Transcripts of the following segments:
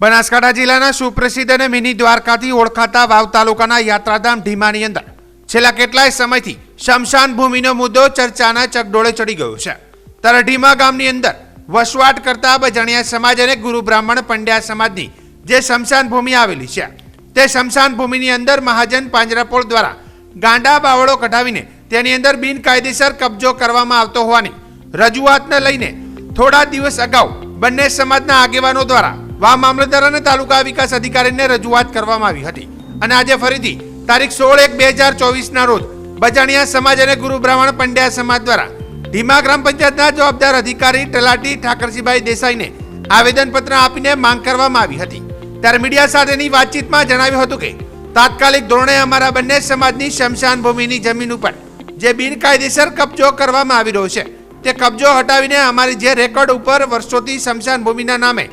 બનાસકાંઠા જિલ્લાના સુપ્રસિદ્ધ અને મિની દ્વારકાથી ઓળખાતા વાવ તાલુકાના યાત્રાધામ ઢીમાની અંદર છેલ્લા કેટલાય સમયથી શમશાન ભૂમિનો મુદ્દો ચર્ચાના ચકડોળે ચડી ગયો છે. ત્યારે ઢીમા ગામની અંદર વસવાટ કરતા બજણિયા સમાજ અને ગુરુ બ્રાહ્મણ પંડ્યા સમાજની જે શમશાન ભૂમિ આવેલી છે, તે શમશાન ભૂમિની અંદર મહાજન પાંજરાપોળ દ્વારા ગાંડા બાવળો કઢાવીને તેની અંદર બિનકાયદેસર કબજો કરવામાં આવતો હોવાની રજૂઆતને લઈને થોડા દિવસ અગાઉ બંને સમાજના આગેવાનો દ્વારા વા મામલતદાર અને તાલુકા વિકાસ અધિકારીને રજૂઆત કરવામાં આવી હતી. અને આજે ફરીથી તારીખ સોળ એક બે હજાર ચોવીસના રોજ બજાણિયા સમાજ અને ગુરુ બ્રાહ્મણ પંડ્યા સમાજ દ્વારા ધીમા ગ્રામ પંચાયતના જવાબદાર અધિકારી તલાટી ઠાકરસિંહભાઈ દેસાઈને આવેદનપત્ર આપીને માંગ કરવામાં આવી હતી. ત્યારે મીડિયા સાથેની વાતચીતમાં જણાવ્યું હતું કે, તાત્કાલિક ધોરણે અમારા બંને સમાજની શમશાન ભૂમિની જમીન ઉપર જે બિનકાયદેસર કબજો કરવામાં આવી રહ્યો છે, તે કબજો હટાવીને અમારી જે રેકોર્ડ ઉપર વર્ષોથી શમશાન ભૂમિના નામે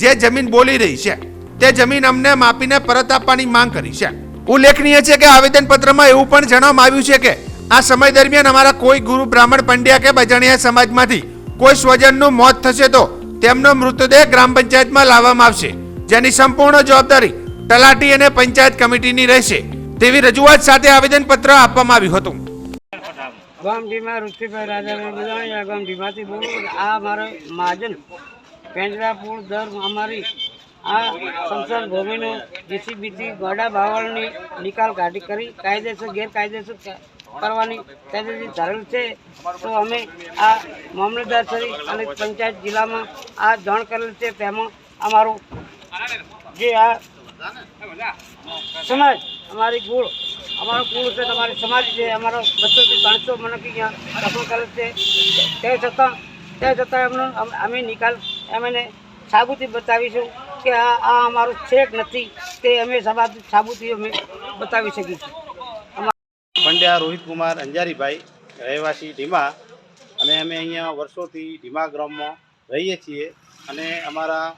જે જમીન બોલી રહી છે, તે જમીન અમને માપીને પરત આપવાની માંગ કરી છે. ઉલ્લેખનીય છે કે આવેદનપત્રમાં એવું પણ જણાવવામાં આવ્યું છે કે આ સમય દરમિયાન અમારા કોઈ ગુરુ બ્રાહ્મણ પંડ્યા કે બજાણિયા સમાજમાંથી કોઈ સ્વજનનું મોત થશે તો તેમનો મૃતદેહ ગ્રામ પંચાયતમાં લાવવામાં આવશે, જેની સંપૂર્ણ જવાબદારી તલાટી અને પંચાયત કમિટીની રહેશે તેવી રજૂઆત સાથે આવેદનપત્ર આપવામાં આવ્યું હતું. ગામ ઢીમા ઋષિભાઈ રાજાભાઈ ગામ ઢીમાથી બોલું આ મારો મહાજન. પેંજરાપુર દર અમારી આ સંસદ ભૂમિનો જીસીબીથી ગોડા બાવળની નિકાલ કાઢી કરી, કાયદેસર ગેરકાયદેસર કરવાની કાયદેસર ધરેલ છે. તો અમે આ મામલતદાર શ્રી અને પંચાયત જિલ્લામાં આ જાણ કરેલ છે. તેમાં અમારું જે આ સમાજ, અમારી કુળ, અમારો કુળ છે, તમારી સમાજ છે, અમારો બસોથી ત્રણસો મને કે અહીંયા દફન કરેલ છે. તે છતાં તે છતાં એમનો અમે નિકાલ એમને સાબુતી બતાવીશું કે આ આ અમારું છેક નથી. તે અમે સાબા- સાબુતી અમે બતાવી શકીશું. પંડ્યા રોહિત કુમાર અંજારીભાઈ, રહેવાસી ઢીમા. અને અમે અહીંયા વર્ષોથી ઢીમા ગ્રામમાં રહીએ છીએ. અને અમારા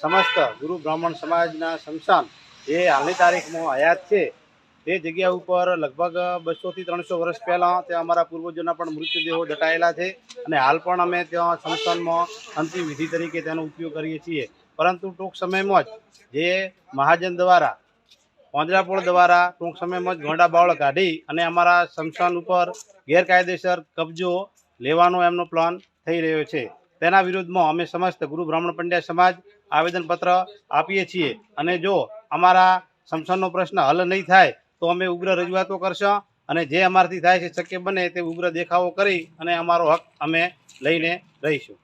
સમસ્ત ગુરુ બ્રાહ્મણ સમાજના શમશાન જે હાલની તારીખમાં હયાત છે તે જગ્યા ઉપર લગભગ બસોથી ત્રણસો વર્ષ પહેલાં ત્યાં અમારા પૂર્વજોના પણ મૃતદેહો દટાયેલા છે અને હાલ પણ અમે ત્યાં સંસ્થાનમાં અંતિમ વિધિ તરીકે તેનો ઉપયોગ કરીએ છીએ. પરંતુ ટૂંક સમયમાં જ જે મહાજન દ્વારા, પાંજરાપોળ દ્વારા ટૂંક સમયમાં જ ગોંડા બાવળ કાઢી અને અમારા શમશાન ઉપર ગેરકાયદેસર કબજો લેવાનો એમનો પ્લાન થઈ રહ્યો છે. તેના વિરુદ્ધમાં અમે સમસ્ત ગુરુ બ્રાહ્મણ પંડ્યા સમાજ આવેદનપત્ર આપીએ છીએ. અને જો અમારા શમશાનનો પ્રશ્ન હલ નહીં થાય તો અમે ઉગ્ર રજૂઆતો કરશું અને જે અમારાથી થાય છે, શક્ય બને તે ઉગ્ર દેખાવો કરી અને અમારો હક અમે લઈને રહીશું.